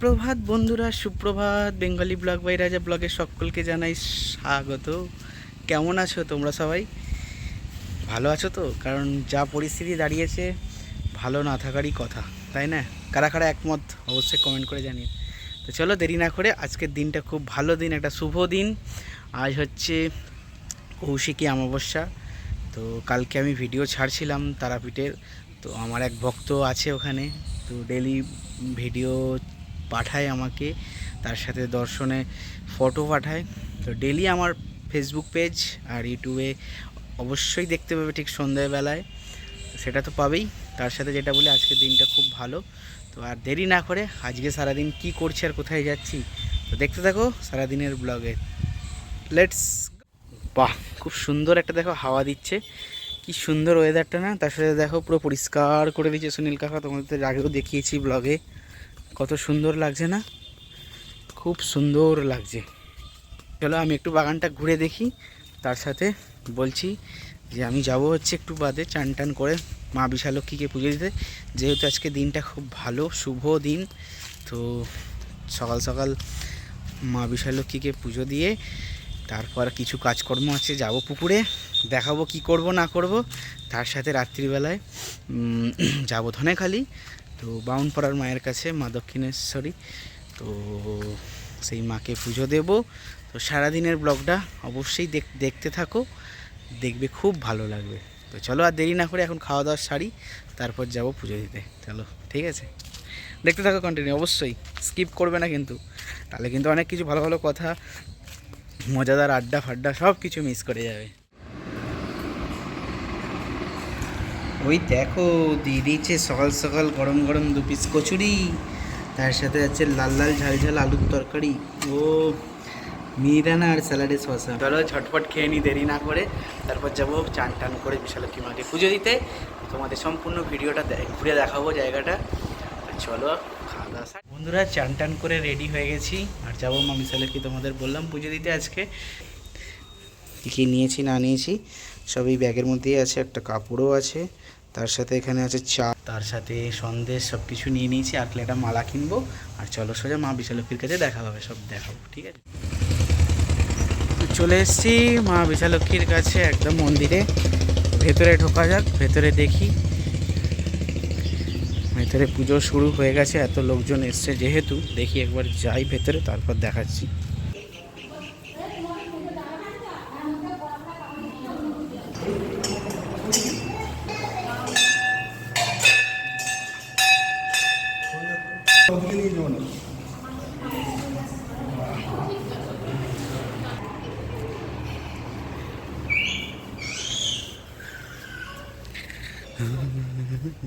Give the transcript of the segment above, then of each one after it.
সুপ্রভাত বন্ধুরা, সুপ্রভাত বেঙ্গলি ব্লগ বাই রাজা ব্লগে সকলকে জানাই স্বাগত। কেমন আছো তোমরা সবাই? ভালো আছো তো? কারণ যা পরিস্থিতি দাঁড়িয়েছে, ভালো না থাকারই কথা, তাই না? কারা কারা একমত, অবশ্যই কমেন্ট করে জানিয়ে তো চলো দেরি না করে আজকের দিনটা খুব ভালো দিন, একটা শুভ দিন। আজ হচ্ছে কৌশিকী অমাবস্যা, তো কালকে আমি ভিডিও ছাড়ছিলাম তারাপীঠের, তো আমার এক ভক্ত আছে ওখানে, তো ডেলি ভিডিও পাঠায় আমাকে, তার সাথে দর্শনে ফটো পাঠায়। তো ডেলি আমার ফেসবুক পেজ আর ইউটিউবে অবশ্যই দেখতে পাবে ঠিক সন্ধ্যাবেলায়। সেটা তো পাবেই। তার সাথে যেটা বলে, আজকের দিনটা খুব ভালো। তো আর দেরি না করে আজকে সারাদিন কি করছি আর কোথায় যাচ্ছি, তো দেখতে থাকো সারাদিনের ব্লগে। লেটস বাহ, খুব সুন্দর একটা দেখো হাওয়া দিচ্ছে। কি সুন্দর ওয়েদারটা না? তার সাথে দেখো পুরো পরিষ্কার করে দিয়েছে সুনীল কাকা। তোমাদের আগেও দেখিয়েছি ব্লগে কত সুন্দর লাগছে না? খুব সুন্দর লাগছে। চলো আমি একটু বাগানটা ঘুরে দেখি। তার সাথে বলছি যে আমি যাব হচ্ছে একটু বাদে চান টান করে মা বিশালক্ষীকে পুজো দিতে। যেহেতু আজকে দিনটা খুব ভালো, শুভ দিন, তো সকাল সকাল মা বিশালক্ষীকে পুজো দিয়ে তারপর কিছু কাজকর্ম আছে, যাব পুকুরে, দেখাবো কি করব না করব। তার সাথে রাত্রিবেলায় যাব ধনেখালি। তো বাউনপাড়ার মায়ের কাছে মা দক্ষিণেশ্বরী। তো সেই মাকে পুজো দেব। তো সারাদিনের ব্লগটা অবশ্যই দেখ- দেখতে থাকো। দেখবে খুব ভালো লাগবে। তো চলো আর দেরি না করে এখন খাওয়া দাওয়া সারি, তারপর যাব পুজো দিতে। চলো, ঠিক আছে? দেখতে থাকো কন্টিনিউ অবশ্যই। স্কিপ করবে না কিন্তু। তাহলে কিন্তু অনেক কিছু ভালো ভালো কথা, মজাদার আড্ডা ফাড্ডা সব কিছু মিস করে যাবে। ওই দেখো দিয়ে দিয়েছে সকাল সকাল গরম গরম দু পিস কচুরি তার সাথে আছে লাল লাল ঝাল ঝাল আলুর তরকারি। ও মিরানা আর স্যালাডে শসা। চলো ঝটপট খেয়ে নি দেরি না করে। তারপর যাব চান টান করে বিশালক্ষী মাকে পুজো দিতে। তোমাদের সম্পূর্ণ ভিডিওটা ঘুরে দেখাবো জায়গাটা। চলো খাওয়া দাওয়া বন্ধুরা চান টান করে রেডি হয়ে গেছি। আর যাব মা বিশালক্ষী তোমাদের বললাম পুজো দিতে আজকে। কী কী নিয়েছি না নিয়েছি সবই ব্যাগের মধ্যেই আছে একটা কাপড়ও আছে। তার সাথে এখানে আছে চা। তার সাথে সন্দেশ সব কিছু নিয়ে নিয়েছি, আর একটা মালা কিনবো। আর চলো সোজা মা বিশালক্ষীর কাছে দেখা হবে, সব দেখাবো, ঠিক আছে? চলে এসেছি মা বিশালক্ষীর কাছে একদম মন্দিরে। ভেতরে ঢোকা যাক, ভেতরে দেখি। ভেতরে পুজো শুরু হয়ে গেছে, এত লোকজন এসছে যেহেতু। দেখি একবার যাই ভেতরে, তারপর দেখাচ্ছি।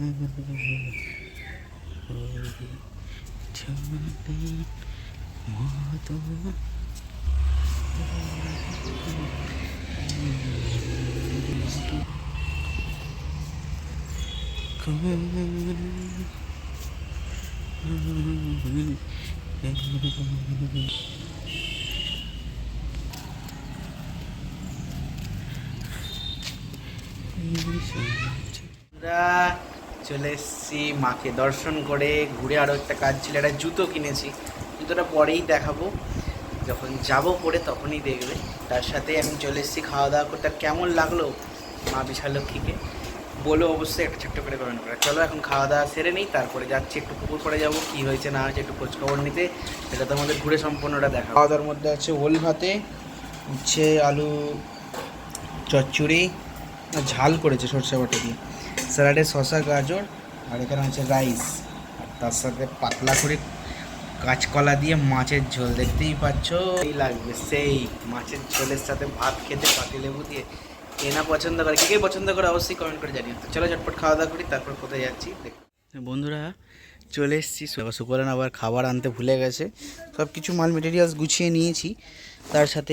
음. 감사합니다. চলে এসেছি মাকে দর্শন করে, ঘুরে আরও একটা কাজ ছিল, একটা জুতো কিনেছি। জুতোটা পরেই দেখাবো। যখন যাব পরে তখনই দেখবে। তার সাথে আমি চলে এসেছি খাওয়া দাওয়া করতে কেমন লাগল মা বিশালক্ষীকে? বলো অবশ্যই একটা ছোট্ট করে কমেন্ট করে। চলো এখন খাওয়া দাওয়া সেরে নিই, তারপরে যাচ্ছি, একটু পুকুর পরে যাব। কী হয়েছে, না হয়েছে একটু খোঁজখবর নিতে। সেটা তো আমাদের ঘুরে সম্পূর্ণটা দেখা খাওয়া দাওয়ার মধ্যে আছে ওল ভাতে, উচ্ছে, আলু, চচ্চড়ি ঝাল করেছে সরষে বাটা দিয়ে। স্যালাডে শসা, গাজর, আর এখানে হচ্ছে রাইস। আর তার সাথে পাতলা করে কাঁচকলা দিয়ে মাছের ঝোল, দেখতেই পাচ্ছ? এই লাগবে, সেই মাছের ঝোলের সাথে ভাত খেতে পাতি লেবু দিয়ে কে না পছন্দ করে, কে কে পছন্দ করে অবশ্যই কমেন্ট করে জানিও। তো চলো ঝটপট খাওয়া দাওয়া করি, তারপর কোথায় যাচ্ছি বন্ধুরা, চলে এসেছি সুকলান আবার খাবার আনতে ভুলে গেছে। সব কিছু মাল মেটেরিয়ালস গুছিয়ে নিয়েছি। তার সাথে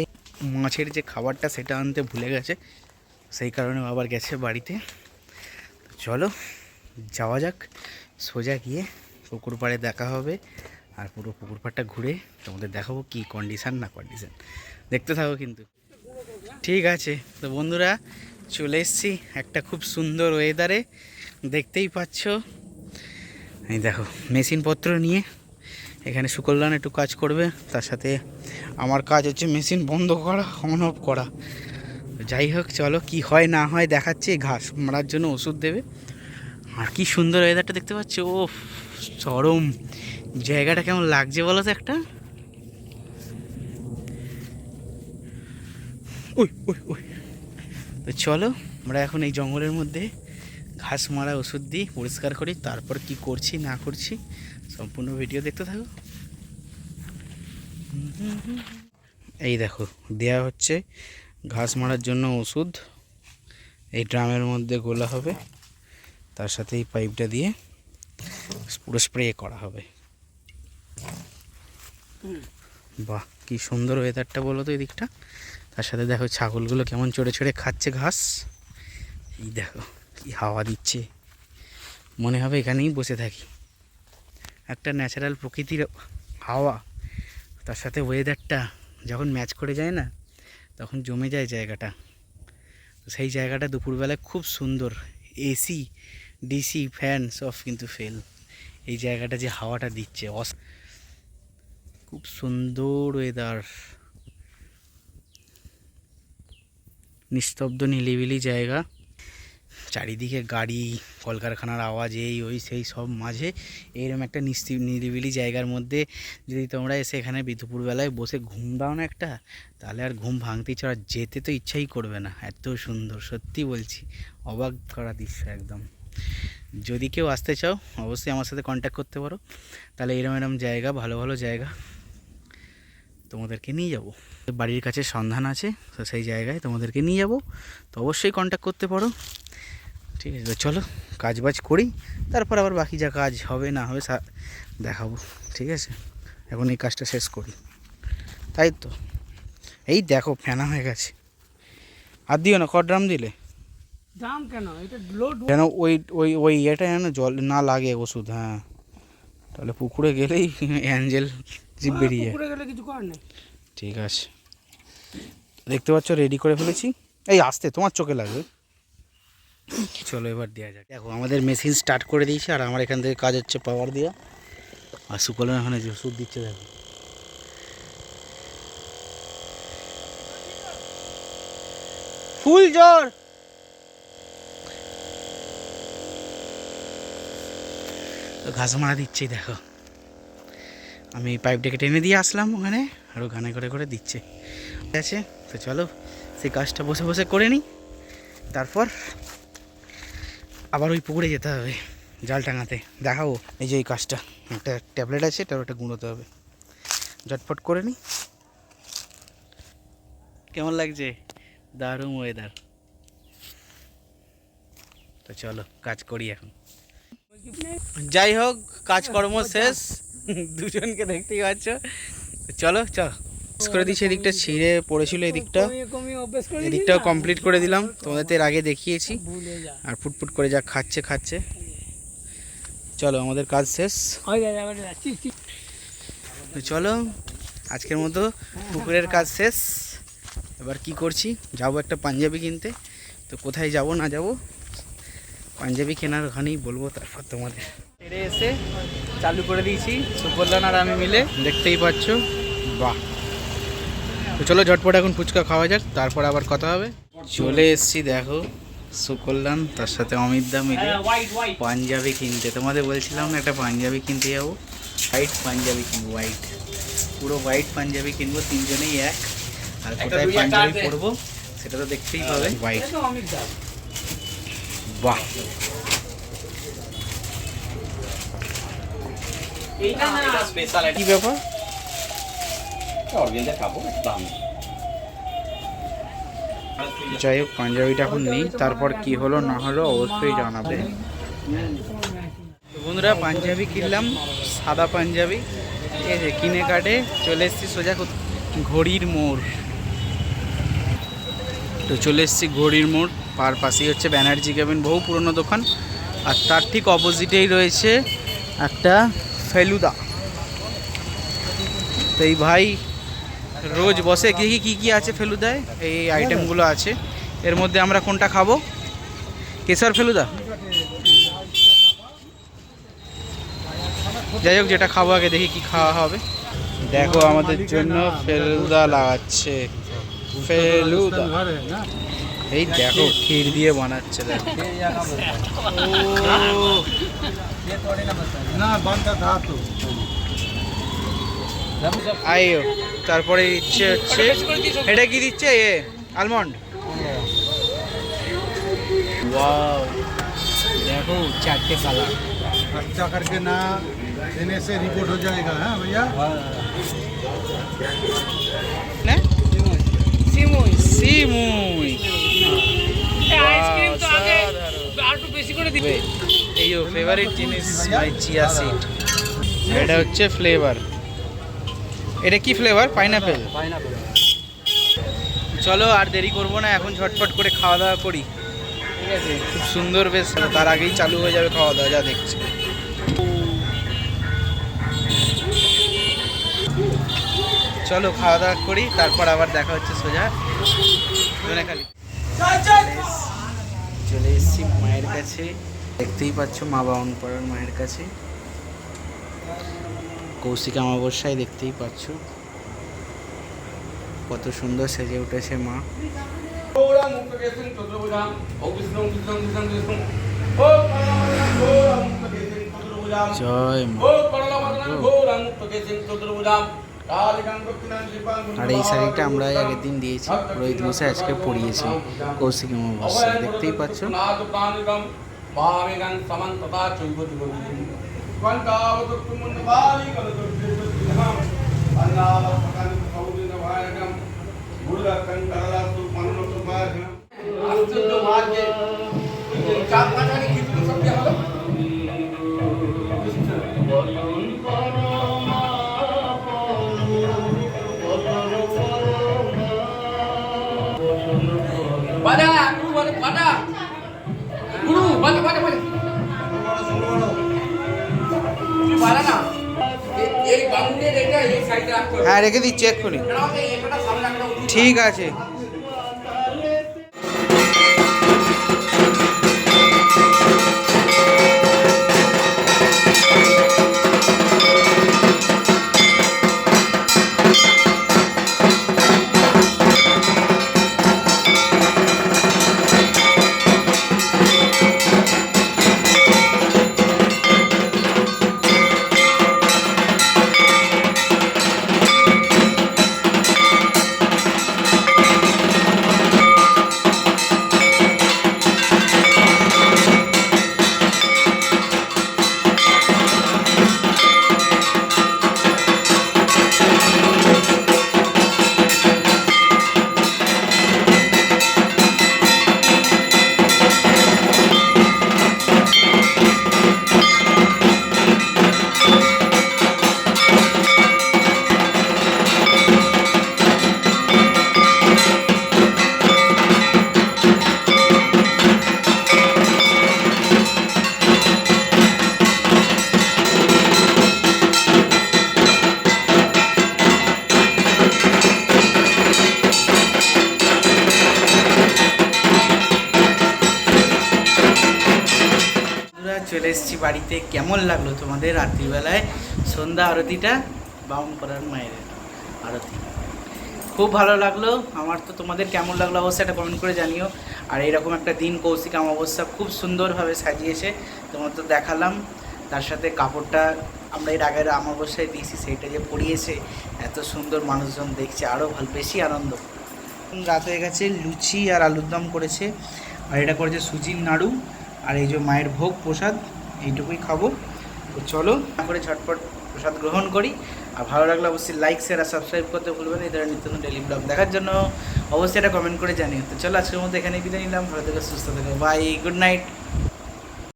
মাছের যে খাবারটা সেটা আনতে ভুলে গেছে। সেই কারণে আবার গেছে বাড়িতে। চলো, যাওয়া যাক, সোজা গিয়ে পুকুর পাড়ে দেখা হবে আর পুরো পুকুর পাড়টা ঘুরে তোমাদের দেখাবো কি কন্ডিশান না কন্ডিশান দেখতে থাকো কিন্তু। ঠিক আছে, তো বন্ধুরা, চলে এসেছি একটা খুব সুন্দর ওয়েদারে দেখতেই পাচ্ছ। এই দেখো মেশিনপত্র নিয়ে এখানে সুকল্যাণ একটু কাজ করবে, তার সাথে আমার কাজ হচ্ছে মেশিন বন্ধ করা অন অফ করা। যাই হোক চলো কি হয় না হয় দেখাচ্ছে ঘাস মারার জন্য ওষুধ দেবে। আর কি সুন্দর ওয়েদারটা দেখতে পাচ্ছ? ও চরম। জায়গাটা কেমন লাগছে বলো তো একটা? ওই ওই ওই। তো চলো আমরা এখন এই জঙ্গলের মধ্যে ঘাস মারা ওষুধ দিই পরিষ্কার করি তারপর কি করছি না করছি সম্পূর্ণ ভিডিও দেখতে থাকো। এই দেখো দেয়া হচ্ছে ঘাস মারার জন্য ওষুধ। এই ড্রামের মধ্যে গোলা হবে। তার সাথে এই পাইপটা দিয়ে পুরো স্প্রে করা হবে। বাহ, কি সুন্দর ওয়েদারটা বলো তো এই দিকটা তার সাথে দেখো ছাগলগুলো কেমন চড়ে চড়ে খাচ্ছে ঘাস। এই দেখো, কি হাওয়া দিচ্ছে। মনে হবে এখানেই বসে থাকি। একটা ন্যাচারাল প্রকৃতির হাওয়া। তার সাথে ওয়েদারটা যখন ম্যাচ করে যায় না তখন জমে যায় জায়গাটা। সেই জায়গাটা দুপুরবেলায় খুব সুন্দর। এসি, ডিসি, ফ্যান সব কিন্তু ফেল। এই জায়গাটা যে হাওয়াটা দিচ্ছে, অস খুব সুন্দর ওয়েদার নিস্তব্ধ নিলিবিলি জায়গা। চারিদিকে গাড়ি, কলকারখানার আওয়াজ, এই, ওই, সেই সব মাঝে এইরকম একটা নিস্তি, নিরিবিলি জায়গার মধ্যে যদি তোমরা এসে এখানে দুপুরবেলায় বসে ঘুম দাও না একটা, তাহলে আর ঘুম ভাঙতে আর যেতে তো ইচ্ছাই করবে না। এত সুন্দর, সত্যি বলছি, অবাক করা দৃশ্য একদম। যদি কেউ আসতে চাও, অবশ্যই আমার সাথে কন্ট্যাক্ট করতে পারো। তাহলে এরম এরম জায়গা, ভালো ভালো জায়গা তোমাদেরকে নিয়ে যাব। বাড়ির কাছে সন্ধান আছে, তো সেই জায়গায় তোমাদেরকে নিয়ে যাব। তো অবশ্যই কন্ট্যাক্ট করতে পারো। ঠিক আছে তো চলো কাজ বাজ করি তারপর আবার বাকি যা কাজ হবে না হবে দেখাবো ঠিক আছে? এখন এই কাজটা শেষ করি। তাই তো? এই দেখো ফেনা হয়ে গেছে। আর দিও না ক ড্রাম দিলে। কেন? এটা যেন ওই ওই ওই ইয়েটা যেন জল না লাগে ওষুধ হ্যাঁ। তাহলে পুকুরে গেলেই অ্যাঞ্জেল জিপ বেরিয়ে পুকুরে গেলে কিছু করার নেই। ঠিক আছে। দেখতে পাচ্ছ রেডি করে ফেলেছি। এই আসতে তোমার চোখে লাগবে। চলো এবার দেওয়া যাক। দেখো, আমাদের মেশিন স্টার্ট করে দিয়েছে আর আমার এখান থেকে কাজ হচ্ছে পাওয়ার দেওয়া। আর সুকলন এখানে যে ওষুধ দিচ্ছে, দেখো। ফুল জ্বর! ঘাস মারা দিচ্ছি, দেখো। আমি পাইপটাকে টেনে দিয়ে আসলাম ওখানে আরও গানে করে করে দিচ্ছে। ঠিক আছে? তো চলো, সেই কাজটা বসে বসে করে নিই। তারপর আবার ওই পুকুরে যেতে হবে, জাল টাঙাতে। দেখাবো এই যে এই কাজটা। একটা ট্যাবলেট আছে এটা ওটা গুঁড়োতে হবে। ঝটফট করে নিই কেমন লাগছে? দারুণ ওয়েদার তো চলো, কাজ করি এখন। যাই হোক, কাজকর্ম শেষ। দুজনকে দেখতেই পাচ্ছ। চলো, চল। করে দিচ্ছি এদিকটা ছিঁড়ে পড়েছিল এদিকটা। এদিকটাও কমপ্লিট করে দিলাম। তোমাদের তো এর আগে দেখিয়েছি। আর ফুটফুট করে যা খাচ্ছে খাচ্ছে। চলো আমাদের কাজ শেষ। হয়ে চলো আজকের মতো পুকুরের কাজ শেষ। এবার কি করছি? যাব একটা পাঞ্জাবি কিনতে। তো কোথায় যাব না যাব? পাঞ্জাবি কেনার ওখানেই বলব তারপর তোমাদের। ছেড়ে এসে চালু করে দিয়েছি সুকল্যাণ আর আমি মিলে। দেখতেই পাচ্ছ? বাহ! তো চলো ঝটপট এখন ফুচকা খাওয়া যাক তারপর আবার কথা হবে। চলে এসছি দেখো সুকল্যাণ তার সাথে অমিত দা মিলে পাঞ্জাবি কিনতে। তোমাদের বলছিলাম না একটা পাঞ্জাবি কিনতে যাব? হোয়াইট পাঞ্জাবি কিনবো হোয়াইট পুরো হোয়াইট পাঞ্জাবি কিনবো তিনজনেই এক। আর কোথায় পাঞ্জাবি পরবো সেটা তো দেখতেই পাবে হোয়াইট বাহ! কি দা যাই হোক পাঞ্জাবিটা এখন নেই, তারপর কি হলো, না হলো, অবশ্যই জানাবে। বন্ধুরা, পাঞ্জাবি কিনলাম, সাদা পাঞ্জাবি। ঠিক আছে কিনে কাটে চলে এসেছি সোজা ঘড়ির মোড়। তো চলে এসেছি ঘড়ির মোড়, পার পাশেই হচ্ছে ব্যানার্জি কেবিন, বহু পুরনো দোকান। আর তার ঠিক অপোজিটেই রয়েছে একটা ফেলুদা। তো এই ভাই রোজ বসে কি কি কী আছে ফেলুদায় এই আইটেমগুলো আছে। এর মধ্যে আমরা কোনটা খাব? কেশর ফেলুদা? যাই হোক যেটা খাব আগে দেখি কি খাওয়া হবে। দেখো আমাদের জন্য ফেলুদা লাগাচ্ছে। ফেলুদা। এই দেখো ক্ষীর দিয়ে বানাচ্ছে দেখো। না আইও তারপরে ইচ্ছে হচ্ছে এটা কি দিচ্ছে এ আলমন্ড ওয়াও দেখো চারটে কালার अच्छा करके ना देने से रिपोर्ट हो जाएगा हाँ भैया না সিমুই সিমুই আইসক্রিম তো আগে অসাধারণ। আর একটু বেশি করে দিবে এই ফেভারিট জিনিস মাই চিয়া সিড এটা হচ্ছে ফ্লেভার এটা কি ফ্লেভার পাইনাপেল চলো আর দেরি করব না এখন ঝটপট করে খাওয়া দাওয়া করি। ঠিক আছে? খুব সুন্দর বেশ তার আগেই চালু হয়ে যাবে খাওয়া দাওয়া যা দেখছি। চলো খাওয়া দাওয়া করি তারপর আবার দেখা হচ্ছে সোজা। খালি। চলে এসেছি মায়ের কাছে। দেখতেই পাচ্ছ মা বাউন পাড়ার মায়ের কাছে। কৌশিক অমাবস্যায় দেখতেই পাচ্ছ। কত সুন্দর সেজে উঠেছে মা। জয় আর এই শাড়িটা আমরা আগের দিন দিয়েছি রোহিত মশাই আজকে পরিয়েছি কৌশিক অমাবস্যায়। দেখতেই পাচ্ছ? আশ্চর্য মাকে চার পাঁচ আগে কিন্তু সব হলো রেখে দিচ্ছি এক্ষুনি। ঠিক আছে। চলে এসেছি বাড়িতে। কেমন লাগল তোমাদের রাত্রিবেলায়? সন্ধ্যা আরতিটা বাউন করার মায়ের আরতি। খুব ভালো লাগল। আমার তো তোমাদের কেমন লাগল অবশ্যই একটা কমেন্ট করে জানিও। আর এরকম একটা দিন কৌশিক অমাবস্যা খুব সুন্দরভাবে সাজিয়েছে, তোমার তো দেখালাম। তার সাথে কাপড়টা আমরা এর আগের অমাবস্যায় দিয়েছি, সেইটা যে পরিয়েছে, এত সুন্দর মানুষজন দেখছে আরও ভালো, বেশি আনন্দ। রাত হয়ে গেছে, লুচি আর আলুর দম করেছে। আর এটা করেছে সুজির নাড়ু। আর এই যে মায়ের ভোগ প্রসাদ, এইটুকুই খাব। তো চলো করে ঝটপট প্রসাদ গ্রহণ করি। আর ভালো লাগলে অবশ্যই লাইক শেয়ার আর সাবস্ক্রাইব করতে ভুলবেন এই ধরনের নিত্য ডেলি ব্লগ দেখার জন্য অবশ্যই এটা কমেন্ট করে জানিও। তো চলো, আজকের মধ্যে এখানে বিদায় নিলাম। ভালো থেকে, সুস্থ থেকো। Bye good night